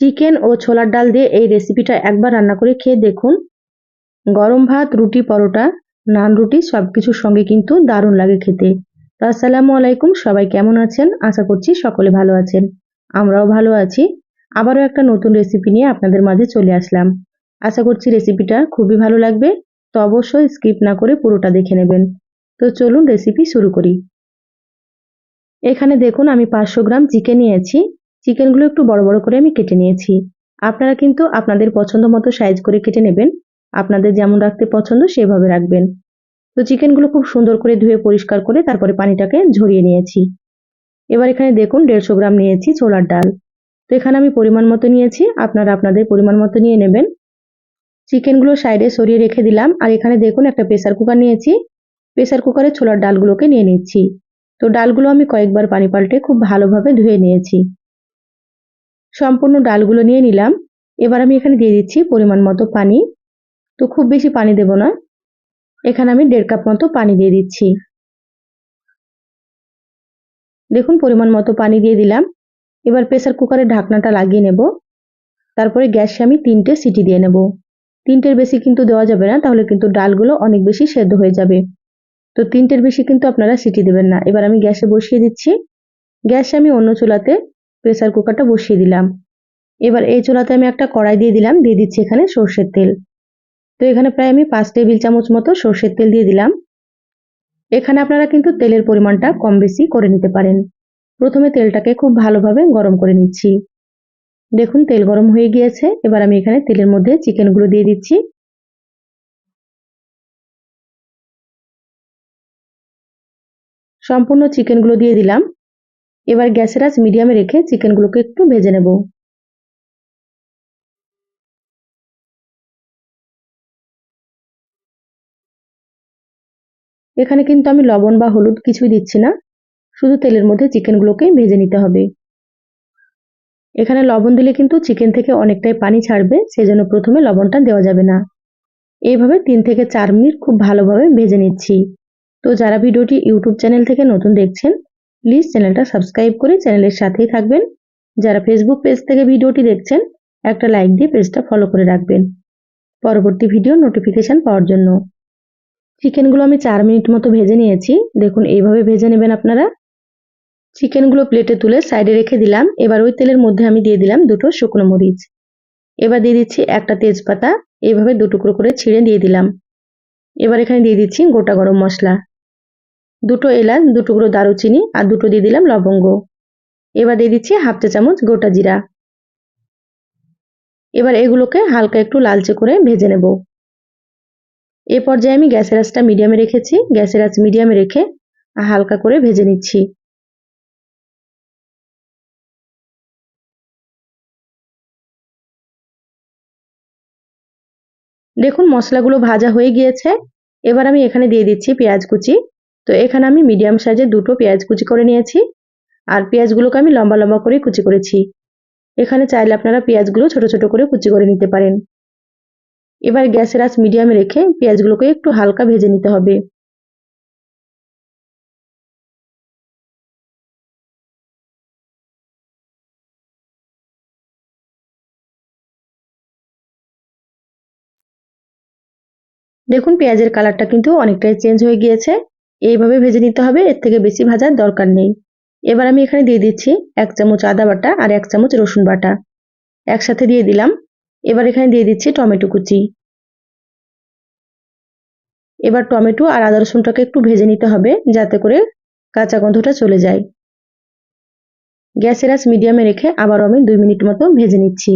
Chicken ও ছোলার ডাল দিয়ে এই রেসিপিটা একবার রান্না করে খেয়ে দেখুন। গরম ভাত, রুটি, পরোটা, নান রুটি সব কিছুর সঙ্গে কিন্তু দারুণ লাগে খেতে। তো আসসালামু আলাইকুম, সবাই কেমন আছেন? আশা করছি সকলে ভালো আছেন। আমরাও ভালো আছি। আবারও একটা নতুন রেসিপি নিয়ে আপনাদের মাঝে চলে আসলাম। আশা করছি রেসিপিটা খুবই ভালো লাগবে, তো অবশ্যই স্কিপ না করে পুরোটা দেখে নেবেন। তো চলুন রেসিপি শুরু করি। এখানে দেখুন, আমি পাঁচশো গ্রাম চিকেন নিয়েছি। চিকেনগুলো একটু বড় বড় করে আমি কেটে নিয়েছি। আপনারা কিন্তু আপনাদের পছন্দ মতো সাইজ করে কেটে নেবেন। আপনাদের যেমন রাখতে পছন্দ সেভাবে রাখবেন। তো চিকেনগুলো খুব সুন্দর করে ধুয়ে পরিষ্কার করে তারপরে পানিটাকে ঝরিয়ে নিয়েছি। এবার এখানে দেখুন দেড়শো গ্রাম নিয়েছি ছোলার ডাল। তো এখানে আমি পরিমাণ মতো নিয়েছি, আপনারা আপনাদের পরিমাণ মতো নিয়ে নেবেন। চিকেনগুলো সাইডে সরিয়ে রেখে দিলাম। আর এখানে দেখুন একটা প্রেসার কুকার নিয়েছি। প্রেসার কুকারে ছোলার ডালগুলোকে নিয়ে নিচ্ছি। তো ডালগুলো আমি কয়েকবার পানি পাল্টে খুব ভালোভাবে ধুয়ে নিয়েছি। সম্পূর্ণ ডালগুলো নিয়ে নিলাম। এবার আমি এখানে দিয়ে দিচ্ছি পরিমাণ মতো পানি। তো খুব বেশি পানি দেব না। এখানে আমি দেড় কাপ মতো পানি দিয়ে দিচ্ছি। দেখুন পরিমাণ মতো পানি দিয়ে দিলাম। এবার প্রেসার কুকারের ঢাকনাটা লাগিয়ে নেব। তারপরে গ্যাসে আমি তিনটে সিটি দিয়ে নেব। তিনটের বেশি কিন্তু দেওয়া যাবে না, তাহলে কিন্তু ডালগুলো অনেক বেশি সেদ্ধ হয়ে যাবে। তো তিনটের বেশি কিন্তু আপনারা সিটি দেবেন না। এবার আমি গ্যাসে বসিয়ে দিচ্ছি। গ্যাসে আমি অন্য চুলাতে প্রেসার কুকারটা বসিয়ে দিলাম। এবার এই চুলাতে আমি একটা কড়াই দিয়ে দিলাম, দিয়ে দিচ্ছি এখানে সর্ষের তেল। তো এখানে প্রায় আমি পাঁচ টেবিল চামচ মতো সর্ষের তেল দিয়ে দিলাম। এখানে আপনারা কিন্তু তেলের পরিমাণটা কম বেশি করে নিতে পারেন। প্রথমে তেলটাকে খুব ভালোভাবে গরম করে নিচ্ছি। দেখুন, তেল গরম হয়ে গিয়েছে। এবার আমি এখানে তেলের মধ্যে চিকেনগুলো দিয়ে দিচ্ছি। সম্পূর্ণ চিকেনগুলো দিয়ে দিলাম। এবার গ্যাসের আঁচ মিডিয়ামে রেখে চিকেনগুলোকে একটু ভেজে নেব। এখানে কিন্তু আমি লবণ বা হলুদ কিছুই দিচ্ছি না, শুধু তেলের মধ্যে চিকেনগুলোকে ভেজে নিতে হবে। এখানে লবণ দিলে কিন্তু চিকেন থেকে অনেকটাই পানি ছাড়বে, সেজন্য প্রথমে লবণটা দেওয়া যাবে না। এইভাবে তিন থেকে চার মিনিট খুব ভালোভাবে ভেজে নিচ্ছি। তো যারা ভিডিওটি ইউটিউব চ্যানেল থেকে নতুন দেখছেন প্লিজ চ্যানেলটা সাবস্ক্রাইব করে চ্যানেলের সাথেই থাকবেন। যারা ফেসবুক পেজ থেকে ভিডিওটি দেখছেন, একটা লাইক দিয়ে পেজটা ফলো করে রাখবেন। পরবর্তী ভিডিও নোটিফিকেশান পাওয়ার জন্য। চিকেনগুলো আমি চার মিনিট মতো ভেজে নিয়েছি। দেখুন, এইভাবে ভেজে নেবেন আপনারা। চিকেনগুলো প্লেটে তুলে সাইডে রেখে দিলাম। এবার ওই তেলের মধ্যে আমি দিয়ে দিলাম দুটো শুকনো মরিচ। এবার দিয়ে দিচ্ছি একটা তেজপাতা। এইভাবে দু টুকরো করে ছিঁড়ে দিয়ে দিলাম। এবার এখানে দিয়ে দিচ্ছি গোটা গরম মশলা। দুটো এলাচ, দু টুকরো দারুচিনি আর দুটো দিয়ে দিলাম লবঙ্গ। এবার দিয়ে দিচ্ছি হাফ চা চামচ গোটা জিরা। এবার এগুলোকে হালকা একটু লালচে করে ভেজে নেব। এ পর্যায়ে আমি গ্যাসের আঁচটা মিডিয়ামে রেখেছি। গ্যাসের আঁচ মিডিয়ামে রেখে হালকা করে ভেজে নিচ্ছি। দেখুন মশলাগুলো ভাজা হয়ে গিয়েছে। এবার আমি এখানে দিয়ে দিচ্ছি পেঁয়াজ কুচি। তো এখানে আমি মিডিয়াম সাইজের দুটো পেঁয়াজ কুচি করে নিয়েছি। আর পেঁয়াজগুলোকে আমি লম্বা লম্বা করে কুচি করেছি। এখানে চাইলে আপনারা পেঁয়াজগুলো ছোট ছোট করে কুচি করে নিতে পারেন। এবার গ্যাসের আঁচ মিডিয়ামে রেখে পেঁয়াজগুলোকে একটু হালকা ভেজে নিতে হবে। দেখুন পেঁয়াজের কালারটা কিন্তু অনেকটাই চেঞ্জ হয়ে গিয়েছে। এইভাবে ভেজে নিতে হবে, এর থেকে বেশি ভাজার দরকার নেই। এবার আমি এখানে দিয়ে দিচ্ছি এক চামচ আদা বাটা আর এক চামচ রসুন বাটা। একসাথে দিয়ে দিলাম। এবার এখানে দিয়ে দিচ্ছি টমেটো কুচি। এবার টমেটো আর আদা রসুনটাকে একটু ভেজে নিতে হবে, যাতে করে কাঁচা গন্ধটা চলে যায়। গ্যাসের আঁচ মিডিয়ামে রেখে আবার আমি দুই মিনিট মতো ভেজে নিচ্ছি।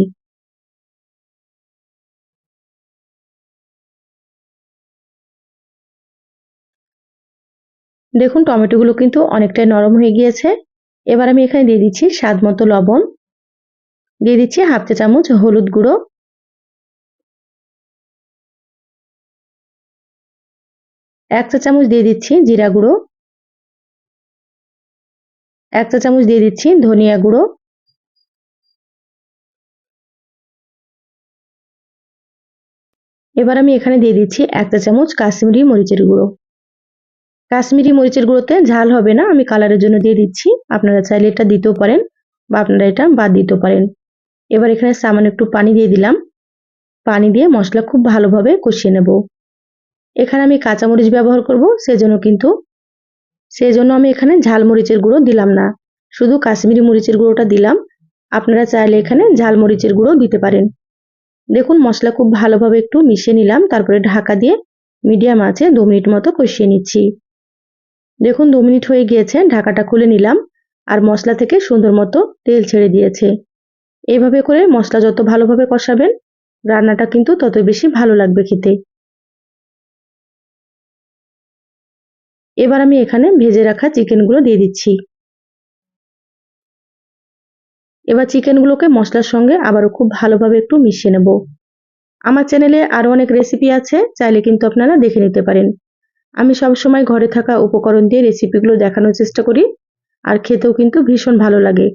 দেখুন, টমেটোগুলো কিন্তু অনেকটাই নরম হয়ে গিয়েছে। এবার আমি এখানে দিয়ে দিচ্ছি স্বাদ মতো লবণ। দিয়ে দিচ্ছি হাফ চা চামচ হলুদ গুঁড়ো। এক চা চামচ দিয়ে দিচ্ছি জিরা গুঁড়ো। এক চা চামচ দিয়ে দিচ্ছি ধনিয়া গুঁড়ো। এবার আমি এখানে দিয়ে দিচ্ছি এক চা চামচ কাশ্মীরি মরিচের গুঁড়ো। কাশ্মীরি মরিচের গুঁড়োতে ঝাল হবে না, আমি কালারের জন্য দিয়ে দিচ্ছি। আপনারা চাইলে এটা দিতেও পারেন বা আপনারা এটা বাদ দিতেও পারেন। এবার এখানে সামান্য একটু পানি দিয়ে দিলাম। পানি দিয়ে মশলা খুব ভালোভাবে কষিয়ে নেব। এখানে আমি কাঁচামরিচ ব্যবহার করব, সেজন্য কিন্তু, সেজন্য আমি এখানে ঝালমরিচের গুঁড়ো দিলাম না। শুধু কাশ্মীরি মরিচের গুঁড়োটা দিলাম। আপনারা চাইলে এখানে ঝালমরিচের গুঁড়ো দিতে পারেন। দেখুন, মশলা খুব ভালোভাবে একটু মিশিয়ে নিলাম, তারপরে ঢাকা দিয়ে মিডিয়াম আছে দু মিনিট মতো কষিয়ে নিচ্ছি। দেখুন, দু মিনিট হয়ে গিয়েছে, ঢাকাটা খুলে নিলাম, আর মশলা থেকে সুন্দর মতো তেল ছেড়ে দিয়েছে। এইভাবে করে মশলা যত ভালোভাবে কষাবেন, রান্নাটা কিন্তু তত বেশি ভালো লাগবে খেতে। এবার আমি এখানে ভেজে রাখা চিকেনগুলো দিয়ে দিচ্ছি। এবার চিকেনগুলোকে মশলার সঙ্গে আবারও খুব ভালোভাবে একটু মিশিয়ে নেব। আমার চ্যানেলে আরও অনেক রেসিপি আছে, চাইলে কিন্তু আপনারা দেখে নিতে পারেন। আমি সবসময় ঘরে থাকা উপকরণ দিয়ে রেসিপিগুলো দেখানোর চেষ্টা করি, আর খেতেও কিন্তু ভীষণ ভালো লাগে।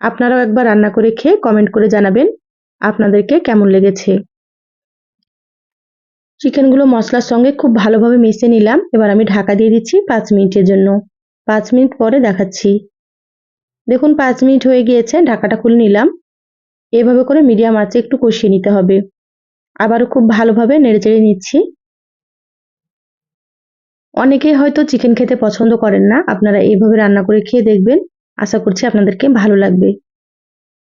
আপনারাও একবার রান্না করে খেয়ে কমেন্ট করে জানাবেন আপনাদেরকে কেমন লেগেছে। চিকেনগুলো মশলার সঙ্গে খুব ভালোভাবে মিশিয়ে নিলাম। এবার আমি ঢাকা দিয়ে দিচ্ছি পাঁচ মিনিটের জন্য। পাঁচ মিনিট পরে দেখাচ্ছি। দেখুন, পাঁচ মিনিট হয়ে গিয়েছে, ঢাকাটা খুলে নিলাম। এভাবে করে মিডিয়াম আঁচে একটু কষিয়ে নিতে হবে। আবারও খুব ভালোভাবে নেড়েচেড়ে নিচ্ছি। অনেকেই হয়তো চিকেন খেতে পছন্দ করেন না। আপনারা এইভাবে রান্না করে খেয়ে দেখবেন। আশা করছি আপনাদেরকে ভালো লাগবে।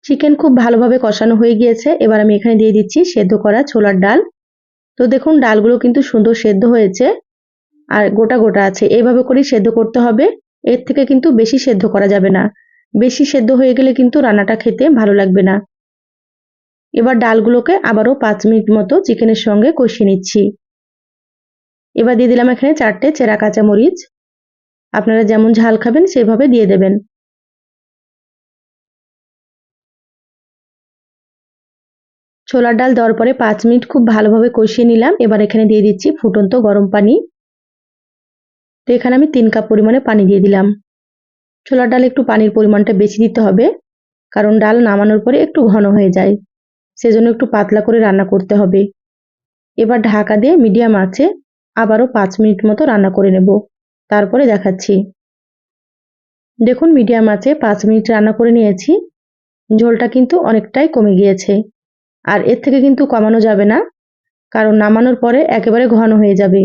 চিকেন খুব ভালোভাবে কষানো হয়ে গিয়েছে। এবার আমি এখানে দিয়ে দিচ্ছি সেদ্ধ করা ছোলার ডাল। তো দেখুন, ডালগুলো কিন্তু সুন্দর সেদ্ধ হয়েছে আর গোটা গোটা আছে। এইভাবে করেই সেদ্ধ করতে হবে। এর থেকে কিন্তু বেশি সেদ্ধ করা যাবে না। বেশি সেদ্ধ হয়ে গেলে কিন্তু রান্নাটা খেতে ভালো লাগবে না। এবার ডালগুলোকে আবারও পাঁচ মিনিট মতো চিকেনের সঙ্গে কষিয়ে নিচ্ছি। এবার দিয়ে দিলাম এখানে চারটে চেরা কাঁচা মরিচ আপনারা যেমন ঝাল খাবেন সেভাবে দিয়ে দেবেন। ছোলার ডাল দেওয়ার পরে পাঁচ মিনিট খুব ভালোভাবে কষিয়ে নিলাম। এবার এখানে দিয়ে দিচ্ছি ফুটন্ত গরম পানি। তো এখানে আমি তিন কাপ পরিমাণে পানি দিয়ে দিলাম। ছোলার ডাল একটু পানির পরিমাণটা বেশি দিতে হবে, কারণ ডাল নামানোর পরে একটু ঘন হয়ে যায়। সেজন্য একটু পাতলা করে রান্না করতে হবে। এবার ঢাকা দিয়ে মিডিয়াম আছে আবারও পাঁচ মিনিট মতো রান্না করে নেব। তারপরে দেখাচ্ছি। দেখুন, মিডিয়াম আছে, পাঁচ মিনিট রান্না করে নিয়েছি। ঝোলটা কিন্তু অনেকটাই কমে গিয়েছে। আর এর থেকে কিন্তু কমানো যাবে না, কারণ নামানোর পরে একেবারে ঘন হয়ে যাবে।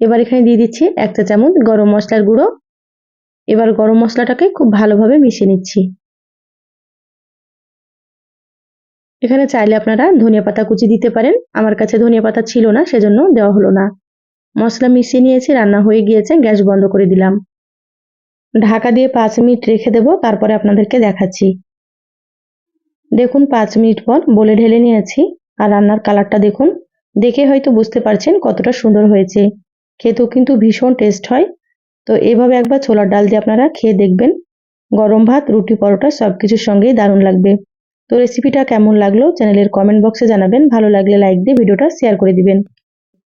এবার এখানে দিয়ে দিচ্ছি এক চা চামচ গরম মশলার গুঁড়ো। এবার গরম মশলাটাকে খুব ভালোভাবে মিশিয়ে নিচ্ছি। এখানে চাইলে আপনারা ধনিয়া পাতা কুচি দিতে পারেন। আমার কাছে ধনিয়া পাতা ছিল না, সেজন্য দেওয়া হলো না। মশলা মিশিয়ে নিয়েছি, রান্না হয়ে গিয়েছে, গ্যাস বন্ধ করে দিলাম। ঢাকা দিয়ে পাঁচ মিনিট রেখে দেবো, তারপরে আপনাদেরকে দেখাচ্ছি। দেখুন, পাঁচ মিনিট পর বলে ঢেলে নিয়েছি, আর রান্নার কালারটা দেখুন। দেখে হয়তো বুঝতে পারছেন কতটা সুন্দর হয়েছে। খেতেও কিন্তু ভীষণ টেস্ট হয়। তো এভাবে একবার ছোলার ডাল দিয়ে আপনারা খেয়ে দেখবেন। গরম ভাত, রুটি, পরোটা সব কিছুর সঙ্গেই দারুণ লাগবে। তো রেসিপিটা কেমন লাগল? চ্যানেলের কমেন্ট বক্সে জানাবেন। ভালো লাগলে লাইক দিয়ে ভিডিওটা শেয়ার করে দিবেন।